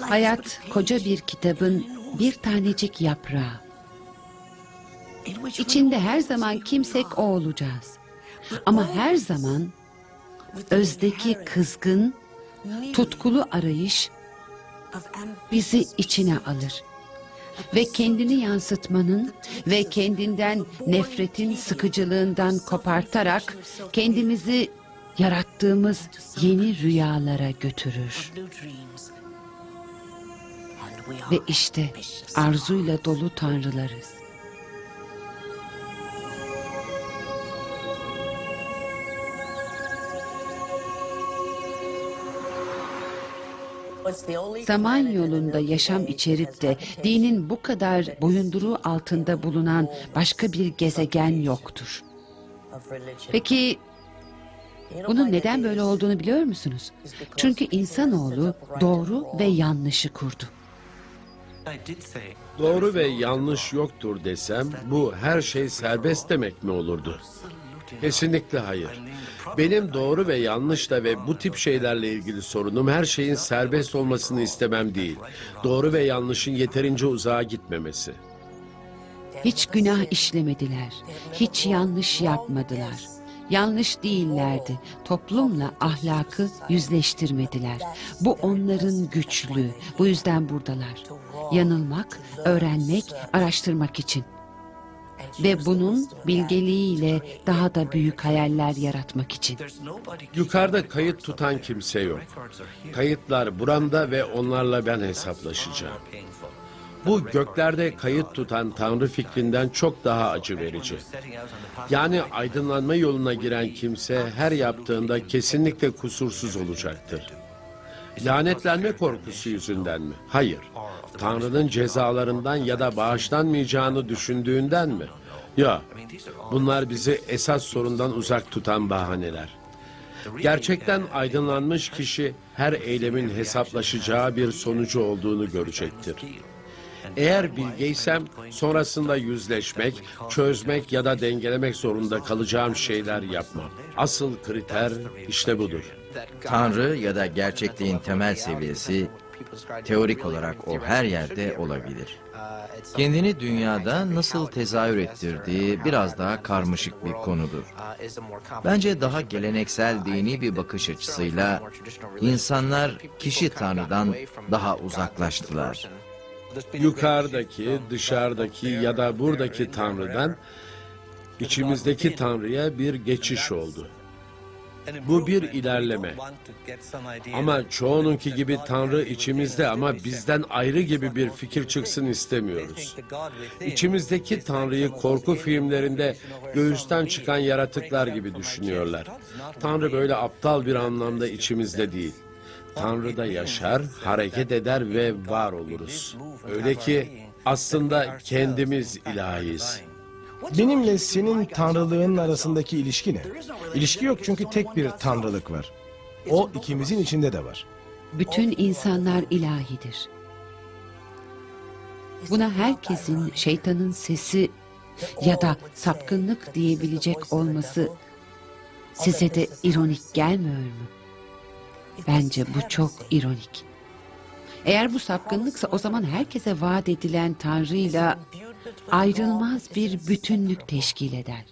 Hayat koca bir kitabın bir tanecik yaprağı. İçinde her zaman kimsek o olacağız. Ama her zaman özdeki kızgın, tutkulu arayış bizi içine alır. Ve kendini yansıtmanın ve kendinden nefretin sıkıcılığından kopartarak kendimizi yarattığımız yeni rüyalara götürür. Ve işte arzuyla dolu tanrılarız. Zaman yolunda yaşam içerip de dinin bu kadar boyunduruğu altında bulunan başka bir gezegen yoktur. Peki bunun neden böyle olduğunu biliyor musunuz? Çünkü insanoğlu doğru ve yanlışı kurdu. Doğru ve yanlış yoktur desem bu her şey serbest demek mi olurdu? Kesinlikle hayır. Benim doğru ve yanlışla ve bu tip şeylerle ilgili sorunum her şeyin serbest olmasını istemem değil. Doğru ve yanlışın yeterince uzağa gitmemesi. Hiç günah işlemediler. Hiç yanlış yapmadılar. Yanlış değillerdi. Toplumla ahlakı yüzleştirmediler. Bu onların güçlüğü. Bu yüzden buradalar. Yanılmak, öğrenmek, araştırmak için. Ve bunun bilgeliğiyle daha da büyük hayaller yaratmak için. Yukarıda kayıt tutan kimse yok. Kayıtlar buramda ve onlarla ben hesaplaşacağım. Bu göklerde kayıt tutan Tanrı fikrinden çok daha acı verici. Yani aydınlanma yoluna giren kimse her yaptığında kesinlikle kusursuz olacaktır. Lanetlenme korkusu yüzünden mi? Hayır. Tanrı'nın cezalarından ya da bağışlanmayacağını düşündüğünden mi? Ya, bunlar bizi esas sorundan uzak tutan bahaneler. Gerçekten aydınlanmış kişi her eylemin hesaplaşacağı bir sonucu olduğunu görecektir. Eğer bilgeysem sonrasında yüzleşmek, çözmek ya da dengelemek zorunda kalacağım şeyler yapmam. Asıl kriter işte budur. Tanrı ya da gerçekliğin temel seviyesi teorik olarak o her yerde olabilir. Kendini dünyada nasıl tezahür ettirdiği biraz daha karmaşık bir konudur. Bence daha geleneksel dini bir bakış açısıyla insanlar kişi Tanrı'dan daha uzaklaştılar. Yukarıdaki, dışarıdaki ya da buradaki Tanrı'dan içimizdeki Tanrı'ya bir geçiş oldu. Bu bir ilerleme. Ama çoğununki gibi Tanrı içimizde ama bizden ayrı gibi bir fikir çıksın istemiyoruz. İçimizdeki Tanrı'yı korku filmlerinde göğüsten çıkan yaratıklar gibi düşünüyorlar. Tanrı böyle aptal bir anlamda içimizde değil. Tanrı'da yaşar, hareket eder ve var oluruz. Öyle ki aslında kendimiz ilahiyiz. Benimle senin tanrılığın arasındaki ilişki ne? İlişki yok çünkü tek bir tanrılık var. O ikimizin içinde de var. Bütün insanlar ilahidir. Buna herkesin şeytanın sesi ya da sapkınlık diyebilecek olması size de ironik gelmiyor mu? Bence bu çok ironik. Eğer bu sapkınlıksa o zaman herkese vaat edilen Tanrı'yla ayrılmaz bir bütünlük teşkil eder.